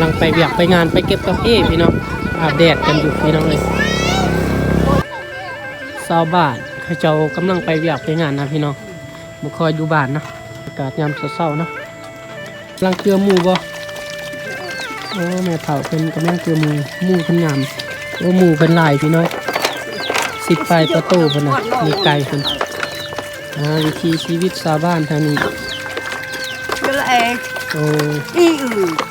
ำลังไปเบียกไปงานไปเก็บกาแฟพี่น้องอาบแดดกันอยู่พี่น้องเลยชาวบ้านเขาเจ้ากำลังไปเบียกไปงานนะพี่น้องบุคอยอยู่บ้านเนาะอากาศยามเศร้าๆเนาะกำลังเกลือหมูบ่โอ้แม่เฒ่าเป็นกำลังเกลือหมูหมูเพิ่นงามโอ้หมูเพิ่นหลายพี่น้องสิบปลายประตูเพิ่นน่ะมีไก่เพิ่นอ่าวิธีชีวิตชาวบ้านทางนี้ก็เลยโอ้อีอือ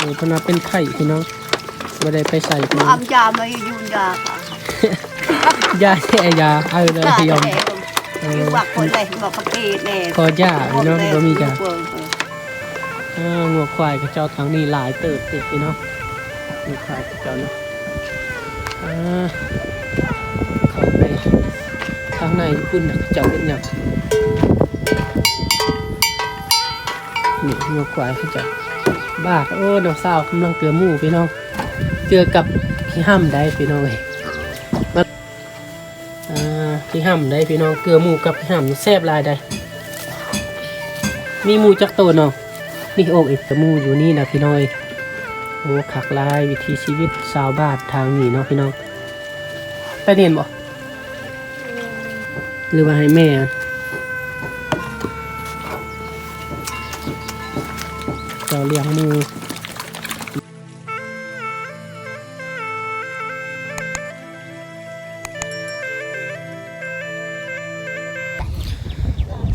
โอ้เพนว่าเป็นไข่พี่น้องบ่ได้ไปใส่พี่น้องอำยาไม่ยุ่งยากอะยาแค่ยาเอาเลยจ้ายอมแต่อยู่ว่าคนเลยบอกกับพี่แน่ขอยาพี่น้องบ่มียาอ่างัวควายกับเจ้าทางนี้หลายเติบติดพี่น้องงัวควายกับเจ้าเนาะอ่าเข้าไปทางในคุณน่ะเจ้าเป็นหยังนี่งัวควายกับเจ้า บ้าโอ้น้องสาวกำลังเกลือหมูพี่น้องเจอกับพี่ห้ำได้พี่น้องเอ้ยมาพี่ห้ำได้พี่น้องเกลือหมูกับพี่ห้ำแซ่บลายได้ มีหมูจักตัวเนาะนี่อกอีกแต่หมูอยู่นี่นะพี่น้อยโอ้ขักลายวิถีชีวิตชาวบ้านทางนี้เนาะพี่น้องไปเรียนบ่หรือว่าให้แม่ เลี้ยงมู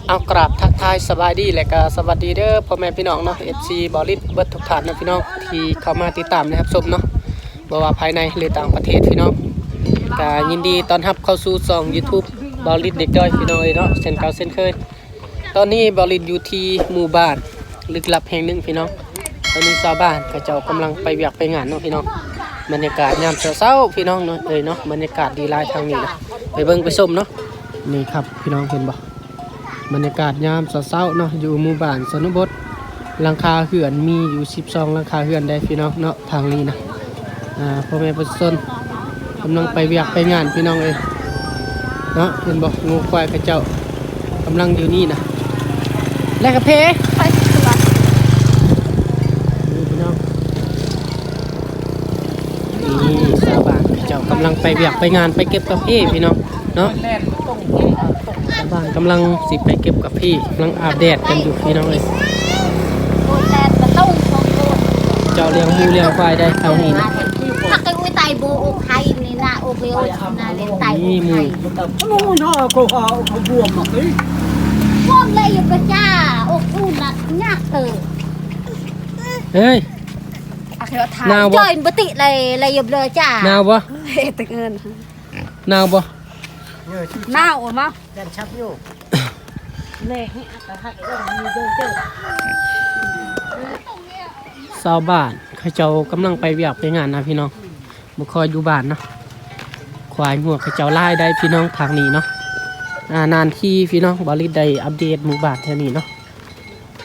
เอากราบทักทายสบายดีและก็สวัสดีเด้อพ่อแม่พี่น้องเนาะ FC บอลิสเบิดทุกท่านนะพี่น้องที่เข้ามาติดตามนะครับชมเนาะบ่ว่าภายในหรือต่างประเทศพี่น้องก็ยินดีต้อนรับเข้าสู่ช่อง YouTube บอลิสเด็กจ้อยพี่น้องเอ้ยเนาะเช่นเก่าเช่นเคย ตอนนี้บอลิสอยู่ที่หมู่บ้าน ลึกลับแห่งหนึ่งพี่น้องตอนนี้ชาวบ้านก็เจ้ากำลังไปเวียกไปงานเนาะพี่น้องบรรยากาศยามเช้าๆพี่น้องเนาะเอ้ยเนาะบรรยากาศดีลายทางนี้นะไปเบิ่งไปชมเนาะนี่ครับพี่น้องเห็นบ่บรรยากาศยามเช้าๆเนาะอยู่หมู่บ้านสนุบดหลังคาเหือนมีอยู่12หลังคาเหือนได้พี่น้องเนาะทางนี้นะอ่าพ่อแม่ประชาชนกำลังไปเวียกไปงานพี่น้องเอ้ยเนาะเห็นบอกงูควายกระเจ้ากำลังอยู่นี่นะและกระเพ่น้องนี่ชาวบ้านกระเจ้ากำ ลังไปเวียกไปงานไปเก็บกาแฟพี่น้องเนาะชาวบ้านกำลังสิไปเก็บกับพี่กำลังอาบแดดกันอยู่พี่น้องเลยโดนแดดกระตุ้งของโดนเจ้าเลี้ยงหมูเลี้ยงควายได้เท่านี้นะถ้าเกิดวิตายโบอกไทยนี่นะโอเบโอนาเรียนไตโอนี่หไทมูยมูน่าก็เอาเขาบวมอะเฮ้ยพวกเลยอยู่กับจ้าอกอุ่นน่ะยากเออเฮ้ย อาเคราทายนาวบ่จอยปติเลยเลยอยู่เลยจ้าหนาวบ่เฮ้ตะเงินหนาวบ่หน้าอะมั้งชาวบ้านเขาเจ้ากำลังไปเวียกไปงานนะพี่น้องบุคอยอยู่บ้านเนาะควายงัวเขาเจ้าไล่ได้พี่น้องทางนี้เนาะอ่านานที่พี่น้องบริษได้อัปเดตหมู่บ้านแถวนี้เนาะ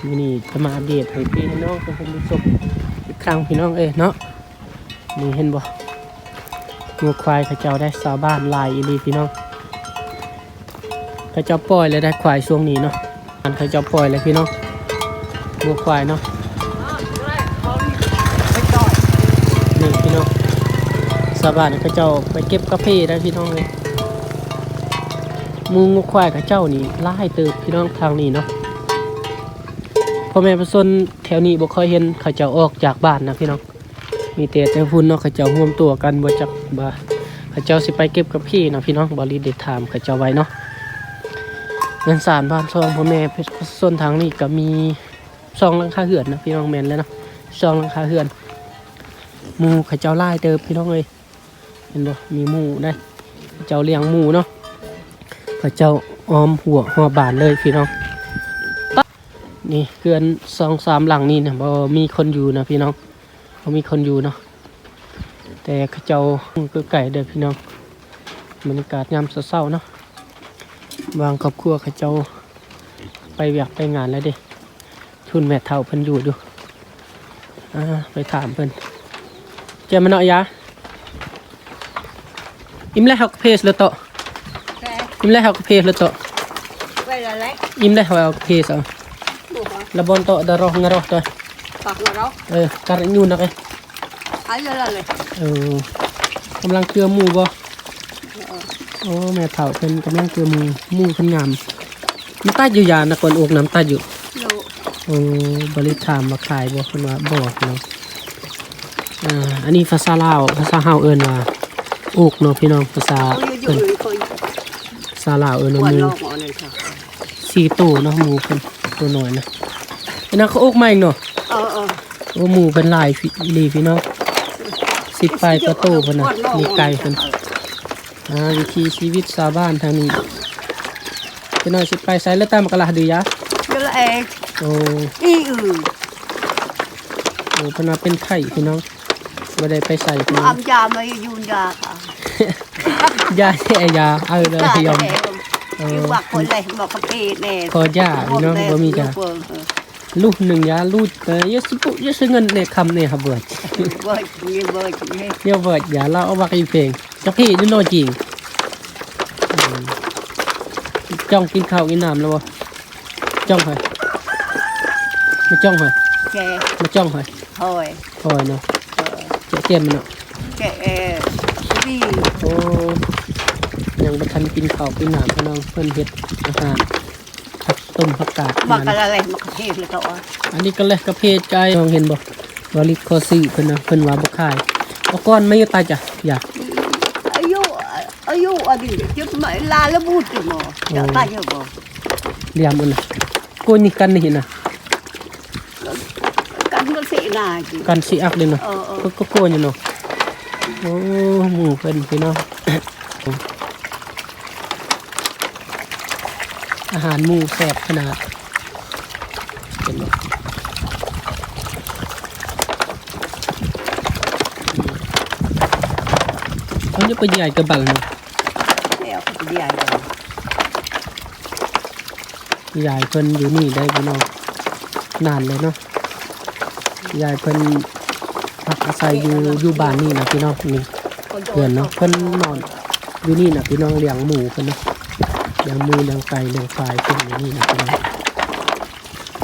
วันนี้จะมาอัปเดตให้พี่น้องทุกคนได้ชมอีก ครั้งพี่น้องเอ้ยเนาะนี่เห็นบ่งัวควายเขาเจ้าได้ชาวบ้านลายอีลีพี่น้องเขาเจ้าปล่อยเลยได้ควายช่วงนี้เนาะอันเขาเจ้าปล่อยเลยพี่น้องงัวควายเนาะนี่พี่น้องสาวบ้านเขาเจ้าไปเก็บกาแฟได้พี่น้องเลยมูงูควายกับเจ้านี่ไล่เติบพี่น้องทางนี้เนาะ พ่อแม่ประชาชนแถวนี้บ่ค่อยเห็นเขาเจ้าออกจากบ้านนะพี่น้องมีแต่แต่พุ่นเนาะเขาเจ้าร่วมตัวกันบ่จักบ่าเขาเจ้าสิไปเก็บกับพี่นะพี่น้องบริเดตถามเขาเจ้าไว้เนาะเงินสารบ้านซองพ่อแม่ประชาชนทางนี้ก็มีซองหลังคาเหือนนะพี่น้องแม่นแล้วเนาะซองหลังคาเหือนหมูเขาเจ้าไล่เติบพี่น้องเอ้ยเห็นบ่มีหมูได้เขาเจ้าเลี้ยงหมูเนาะเขาเจ้าออมหัวหัวบานเลยพี่น้อง นี่เกือนสองสามหลังนี่นะบ่มีคนอยู่นะพี่น้องบ่มีคนอยู่เนาะแต่เขาเจ้าคือไก่เด้อพี่น้องบรรยากาศยามเศร้าๆเนาะบางครอบครัวเขาเจ้าไปเวียกไปงานแล้วเด้ทุนแม่เฒ่าเพิ่นอยู่ดูอ่าไปถามเพิ่นเจอมันเนาะยาอิมแล้วเขาก็เพสเลยโตะอิมแล้วเขาก็เพสเลยโตะไปละเล็กอิมแล้วเขาก็เพสเอาละ บอนโตะดารองงารอตัวปักมาแล้วเออกัดอันยูนนะไอ้หายเลยเลยเออกำลังเกลือหมูบ่โอ้แม่เฒ่าเพิ่นกำลังเกลือหมูหมูเพิ่นงามมันตาอยู่ยานะคนอกน้ำตาอยู่อยู่โอ้บริถามมาขายบ่เพิ่นว่าบ่เนาะอ่าอันนี้ภาษาลาวภาษาเฮาเอิ้นว่าอกเนาะพี่น้องภาษาเขาอยู่อเพิ่นยู่คนภาษาลาวเอิ้นคว่านหมูลอกหมอนั่นค่ะสี่ตัวเนาะหมูเพิ่นตัวน้อยนะ อันนั้นเขาอกใหม่เนาะเออเออโอ้หมูเป็นหลายพี่อีหลีพี่น้องสิบปลายตัวโตเพิ่นน่ะมีไก่เพิ่นอ่าวิธีชีวิตชาวบ้านทางนี้พี่น้อยสิไปไสแล้วตามกะลาดือยะเดี๋ยวละเองโอ้อีอือโอ้เพนว่าเป็นไข่พี่น้องบ่ได้ไปใส่พี่มาน้องอำยามายูนยาค่ะยาแท้ยาเอาเลยยอมเออยู่อบักคนเลยบอกกะเพแน่ขอยาพี่น้องบ่มีจ้ะ ลูกหนึ่งยาลูกเอ้ยยะสิปุยะสิเงินในคำเนี่ยครับเบิดเบิร์ดนี่เบิร์ดนี่เดี๋ยวเบิดยาเราเอาว่าอีเพลงจักพี่นี่น้อยจริงอืมจ้องกินข้าวกินน้ำแล้วบ่จ้องให้มาจ้องให้แกมาจ้องให้หอยคอยเนาะเจ๊เจ็มมันเนาะแกเออดีโอ้ยังบ่ทันกินข้าวกินน้ำพี่น้องเพิ่นเฮ็ดอาหารผัก ต้มผักกาดมักมันอะไรมักกะเพเลยเขาอะอันนี้ก็เลยกระเพาะใจน้องเห็นบ่บริคอซื้อเพิ่นนะเพิ่นว่าบ่ขายเอาก้อนไม่ตายจ้ะอยากอายุอายุอดีตจุดไม่ลาแล้วบูดอยู่หมอจะตายอยู่บ่เรียมอันน่ะโกนนี่กันนี่น่ะกันก็สินาจีกันสิอักเลยเนาะเออเออก็ก็โกนอยู่เนาะโอ้หมูเพิ่นพี่น้อง อาหารหมูแซ่บขนาดเห็นบ่เขาจะไปใหญ่กระบังเนาะแล้วก็ใหญ่ยายเพิ่นอยู่นี่ได้พี่น้องนานเลยเนาะยายเพิ่นพักอาศัยอยู่อยู่บ้านนี่นะพี่น้องนี่เพื่อนเนาะเพิ่นนอนอยู่นี่นะพี่น้องเลี้ยงหมูเพิ่นเนาะ เลี้ยงมูเลี้ยงไก่เลี้ยงควายเพิ่นอยู่นี่นะพี่น้อง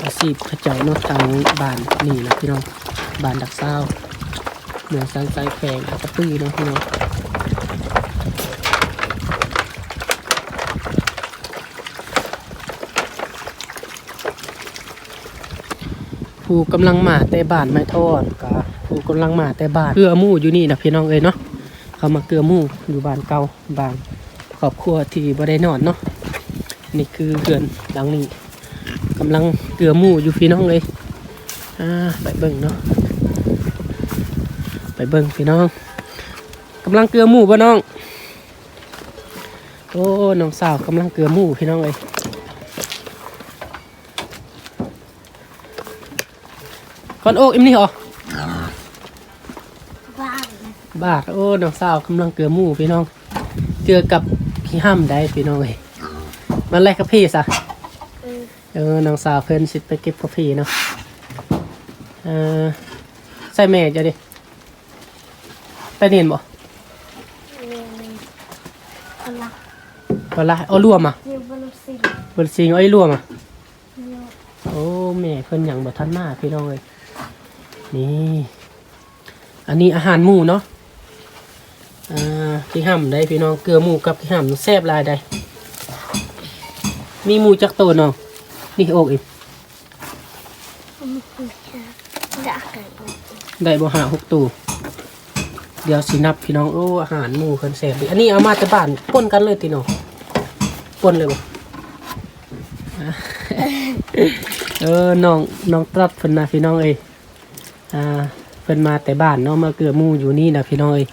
อาชีพขเจ้านาะทางบ้านนี่นะพี่น้องบ้านดักเศร้าเหนือสังใจแฝงกระปื้อนะพี่น้องผู้กำลังมาแต่บ้านไม่ทอดกับผู้กำลังมาแต่บ้านเกลือมู่อยู่นี่นะพี่น้องเอ้ยเนาะเขามาเกลือมู่อยู่บ้านเก่าบาง ครอบครัวที่บ่ได้นอนเนาะนี่คือเรือนหลังนี้กำลังเกลือหมู่อยู่พี่น้องเลยอ่าไปเบิ่งเนาะไปเบิ่งพี่น้องกำลังเกลือหมู่บ่น้องโอ้น้องสาวกำลังเกลือหมู่พี่น้องเลยก่อนโอ้อิมนี่เหรอบ้านบาทโอ้น้องสาวกำลังเกลือหมูพี่น้องเกลือกับ พี่ห้ามได้พี่น้องเลยมันแรกกับพี่ซะเออน้องสาวเพิ่นสิไปเก็บกาแฟเนาะเออใส่แม่จะดิไปเรียนบ่เรียนอะไรบ่ละเอารวมอะเรียนบอลสิงบ่สิงเอาไอ้รวมอะเรียนโอ้แม่เพิ่นหยังบ่ทันมาพี่น้องเลยนี่ อันนี้อาหารหมูเนาะ อ่าพี่ห้ำได้พี่น้องเกลือหมูกับพี่ห้ำแซ่บลายได้ มีหมูจักตัวน้องนี่โอกอีกไม่คุยค่ะจะอากาศได้บ่หาหกตัวเดี๋ยวสินับพี่น้องโอ้อาหารหมูเพิ่นแซ่บดีอันนี้เอามาจากบ้านป่นกันเลยติน้องป่นเลยบ่อะเออน้องน้องตรัดเพิ่นนะพี่น้องเอ้ยอ่าเพิ่นมาแต่บ้านเนาะมาเกลือหมูอยู่นี่นะพี่น้องเอ้ย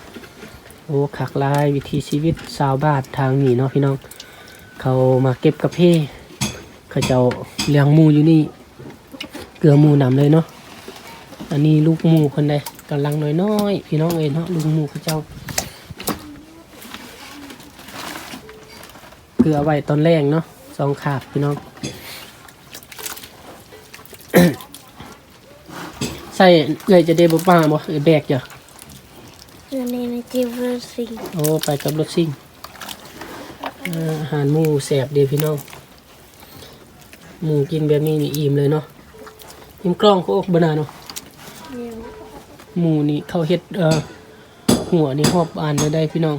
โอ้คักลายวิถีชีวิตชาวบ้านทางนี้เนาะพี่น้อง เขามาเก็บกาแฟเขาเจ้าเลี้ยงมูอยู่นี่ เกลือมูนำเลยเนาะอันนี้ลูกมูคนใดกำลังน้อยๆพี่น้องเอ้ยเนาะลูกมูเขาเจ้า เกลือไว้ตอนแรกเนาะสองขาบพี่น้องใส่เอื่อยจะได้บ่ป้าบ่เอแบกจ้ะ ถซิงโอ้ไปกับรถซิ่งอาหารหมูแสบเดีพี่น้องหมูกินแบบนี้นี่อิ่มเลยเนาะอิ่มกล้องโคกบนาเนาะหมูนี่เขาเฮ็ดเอ่อหัวนี่หอบอ่านไว้ได้พี่น้อง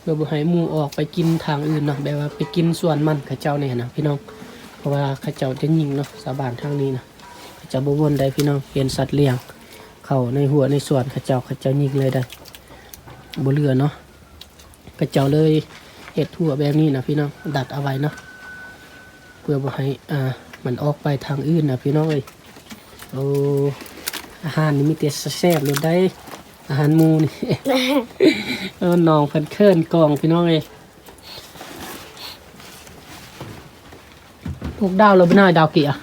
เพื่อบ่ให้หมูออกไปกินทางอื่นเนาะแบบว่าไปกินส่วนมันเขาเจ้าเนี่ยนะพี่น้องเพราะว่าเขาเจ้าจะยิงเนาะสาบานทางนี้นะเขาเจ้าบ่วนได้พี่น้องเห็นสัตว์เลี้ยง เขาในหัวในส่วนเขาเจ้าเขาเจ้ายิงเลยได้ บ่เหลือเนาะเขาเจ้าเลยเฮ็ดหัวแบบนี้นะพี่น้องดัดเอาไว้เนาะเพื่อบ่ให้อ่ามันออกไปทางอื่นนะพี่น้องเอ้ยโอ้อาหารนี่มีแต่แซ่บเลยได้ อาหารหมูนี่เออน้องเพิ่นเคินกองพี่น้องเอ้ยพวกดาวเราบ่น่าดาวเกี่อะ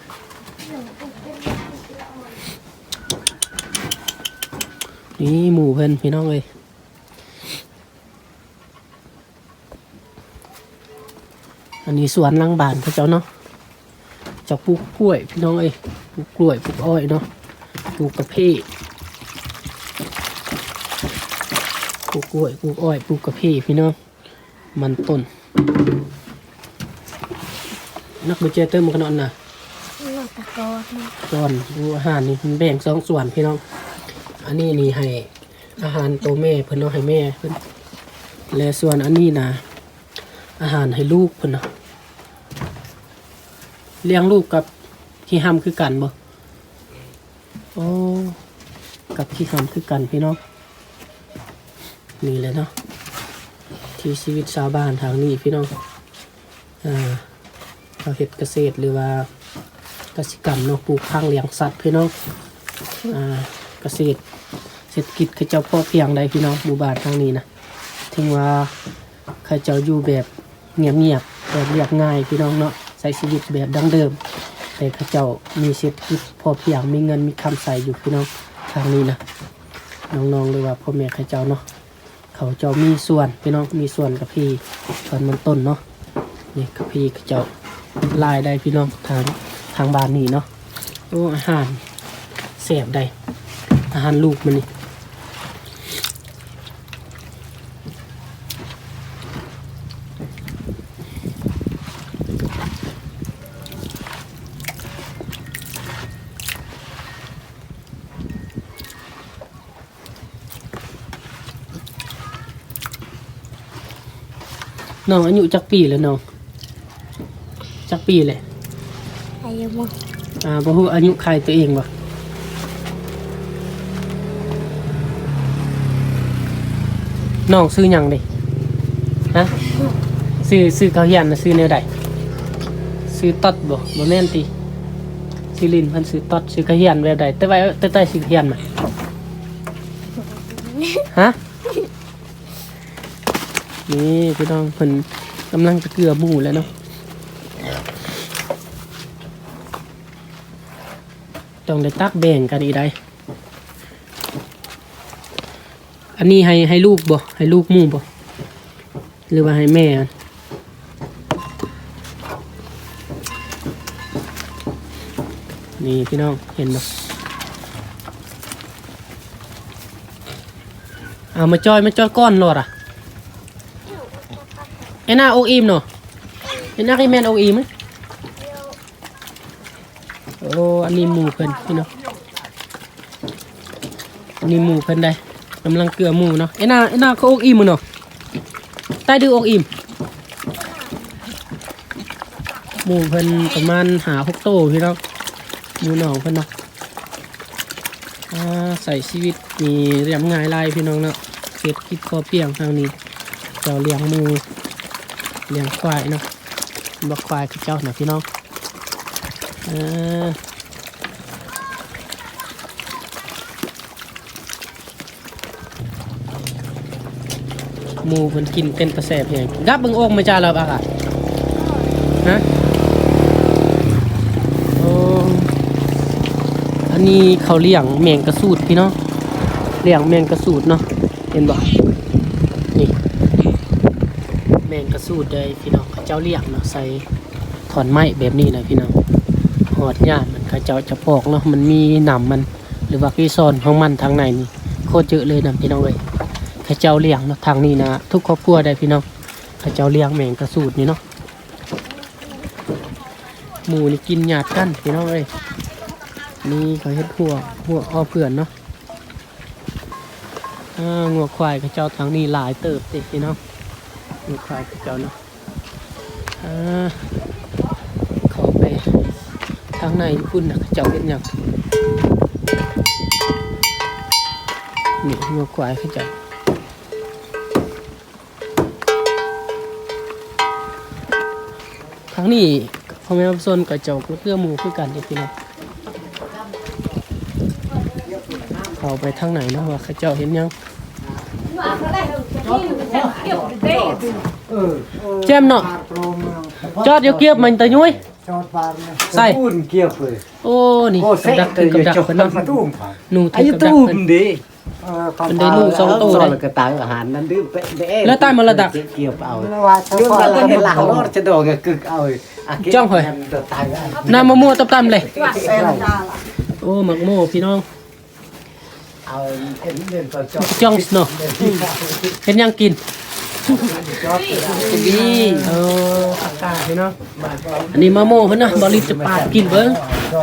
นี่หมูเพิ่นพี่น้องเอ้ย นนี้สวนหลังบ้านเขาเจ้าเนาะเจะปลูกกล้วยพี่น้องเอ้ยปลูกกล้วยปลูกอ้อยเนาะปลูกกระเพาะปลูกกล้วยปลูกอ้อยปลูกกระเพาะพี่น้องมันต้น นักบุญเจเติมมันขนอนน่ะ Nó ta có nó ส่วนดูอาหารนี่มันแบ่งสองส่วนพี่น้อง อันนี้นี่ให้อาหารตัวแม่เพิ่นเอาให้แม่เพิ่นและส่วนอันนี้นะอาหารให้ลูกเพิ่นเนาะ เลี้ยงลูกกับขี้ห้ำคือกันบ่โอ้กับขี้ห้ำคือกันพี่น้องนี่เลยเนาะที่ชีวิตชาวบ้านทางนี้พี่น้องอ่าเราเฮ็ดเกษตรหรือว่ากสิกรรมเนาะปลูกพังเลี้ยงสัตว์พี่น้องอ่าเกษตรเศรษฐกิจเขาเจ้าพ่อเพียงใดพี่น้องหมู่บ้านทางนี้นะถึงว่าเขาเจ้าอยู่แบบเงียบๆแบบเรียบง่ายพี่น้องเนาะ ช้ชีวิตแบบดั้งเดิม แต่เขาเจ้ามีเศรษฐกิจพอเพียงมีเงินมีคำใส่อยู่พี่น้องทางนี้นะน้องๆหรือว่าพ่อแม่เขาเจ้าเนาะเขาเจ้ามีส่วนพี่น้องมีส่วนกับพี่ส่วนมันต้นเนาะนี่กับพี่เขาเจ้าลายได้พี่น้องทางทางบ้านนี่เนาะโอ้อาหารแสบได้อาหารลูกมันนี่ น้องอายุจักปีแล้วน้องจักปีเลย Hay không อ่าบ่ฮู้อายุใครตัวเองบ่น้องซื้อหยังเดิฮะซื้อซื้อข้าวเฮียนน่ะซื้อแนวใดซื้อตอดบ่บ่แม่นติซื้อลิ้นเพิ่นซื้อตอดซื้อข้าวเฮียนแบบใดแต่ว่าแต่ใต้ซื้อข้าวเฮียนน่ะฮะ นี่พี่น้องเพิ่นกำลังจะเกลือหมูแล้วเนาะต้องได้ตักแบ่งกันอีกได้อันนี้ให้ให้ลูกบ่ให้ลูกหมู่บ่หรือว่าให้แม่อะนี่พี่น้องเห็นบ่เอามาจอยมาจอยก้อนโลดอะ ไอ้หน้าอกอิ่มเนาะไอ้หน้าไอ้แมนอกอิ่มไหมโอ้อันนี้หมูเพิ่นพี่เนาะอันนี้หมูเพิ่นได้กำลังเกลือหมูเนาะไอ้หน้าไอ้หน้าเขาอกอิ่มมื้อเนาะใต้ดื้ออกอิ่มหมูเพิ่นประมาณหาหกโตพี่เนาะหมูหนองเพิ่นเนาะใส่ชีวิตมีเรียบง่ายไล่พี่น้องเนาะเศรษฐกิจพอเพียงทางนี้เจ้าเลี้ยงมู เลี้ยงควายเนาะบักควายคือเจ้าเนาะพี่น้องเออหมูมันกินเป็นกระแสเพียงดับเบึงโอ่งมาจ้าเราปะค่ะฮะโอ้อันนี้เขาเลี้ยงแมงกระสูดพี่เนาะเลี้ยงแมงกระสูดเนาะเห็นบ่นี่ แมงกระสูดเลยพี่น้องเขาเจ้าเลี้ยงเนาะใส่ถอนไม้แบบนี้นะพี่น้องหอดญาติมันเขาเจ้าจะพอกเนาะมันมีหนำมัน หรือว่ากีซอนของมันทางในนี่โคตรเยอะเลยนะพี่น้องเอ้ยเขาเจ้าเลี้ยงเนาะทางนี้นะทุกครอบครัวได้พี่น้องเขาเจ้าเลี้ยงแมงกระสูดนี่เนาะหมูนี่กินหยาดกันพี่น้องเอ้ยนี่เขาเฮ็ดหัวหัวอ้อเพื่อนเนาะงัวควายเขาเจ้าทางนี้หลายเติบติพี่น้อง งัวควายเขาเจ้าเนาะเขาไปทางในพุ่นนะเจ้าเป็นหยังนี่งัวควายเขาเจ้าทางนี้พ่อแม่ผู้ชนก็เจ้าเพื่อมูคือกันเด้พี่น้องเขาไปทางไหนเนาะว่าเขาเจ้าเห็นยัง แจ่มเนาะจอดอยู่เกียบมันตะยุ้ยจอดบานเนี่ยใส่ปูนเกี่ยวเลยโอ้นี่โอ้ เซ็ดักถึงกับดักจอดเพิ่นเนาะมาตุ้มผ่านหนูไอ้ถึงกับดักตู้เพิ่นมันดีเออมันได้ลูกสองตัวซเลอยกระตังอาหารนั้นดื้อเป๊ะเด้แล้วใต้มันระดับเกี่ยวเอาเมื่อวานเขาเรื่องก็มันก็เห็เห็นนหหลัลังงรถจะโดนก็กึกเอาะจ้องเหรอตัวตายอะน้ำมะม่วงตับๆเลยเส้นโอ้หมักโม่พี่น้องเอาเอ็นเดินต่อจอดจ้องเนาะเห็นยังกินดีเอออากาศพี่น้องอันนี้มะโม่เพิ่นเนาะบริจะปาดกินเบิ่ง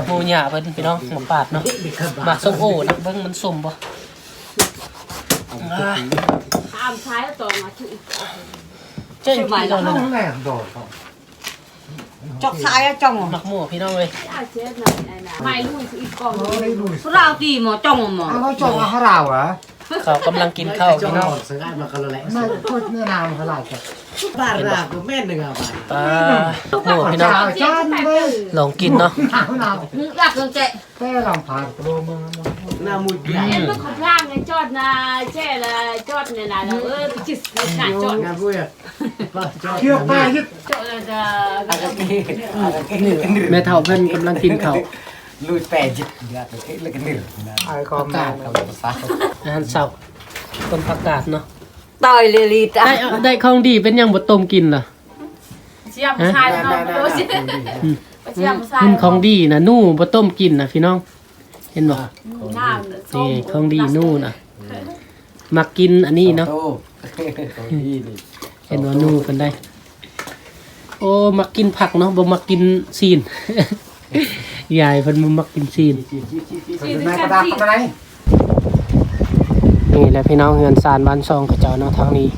โม่หญ้าเพิ่นพี่น้องมาปาดเนาะมาส้มโอ้นะเบิ่งมันส้มบ่อ่าตามซ้ายแล้วต่อมาที่อีกเจ๊งกี่ตัวเลยห้องนะ แรกโดดเขา chọc sai ở trong หมักโม่พี่น้องเลยอาเจ็บหน่อยนะไม่รู้สิอีกกองเขาได้ดู rau thì mà trong mà อ้าวเขาจอดมาเขาเราเหรอ เขากำลังกินข้าวจอพี่น้องดซื้อให้มากันแล้วแหละไม่พูดเนื้อนามเขาหลายกันบ้านราก็แม่นหนึ่งอะบ้านปลาหมูพี่น้อง จานเลยลองกินเนาะ หนาวหนาวอยากเกินใจแต่ลำพานโปรมาหน้ามุดใหญ่เอ็นลูกของร่างไงจอดนะแช่ละจอดเนี่ยนะเออไปจิตขาดจอดงานพูดอะจอดเกี่ยวไปยึดจอดจะอะไรกันนี่แม่เฒ่าเพิ่นกำลังกินข้าว ลุยแปดจิตเดือดเลยแล้วกันนี่ไอ้คอมกาศกับภาษาอาหารเช้าต้มผักกาดเนาะ tơi lì lì ได้ ta เอาได้ของดีเป็นหยังบ่ต้มกินล่ะเชียมชายแล้วเนาะดูสิเชียมชายมันของดีนะนู่บ่ต้มกินนะพี่น้อง เห็นบ่หน้านี่ของดีนู่น่ะมักกินอันนี้เนาะโอ้นี่นี่เห็นว่านู่เพิ่นได้ โอ้มักกินผักเนาะบ่มักกินซีน ยายเพิ่นบ่มักกินซีน เป็นแม่กระดาษอะไรนี่แหละพี่น้องเฮือนซานบ้านซองเขาเจ้าเนาะทางนี้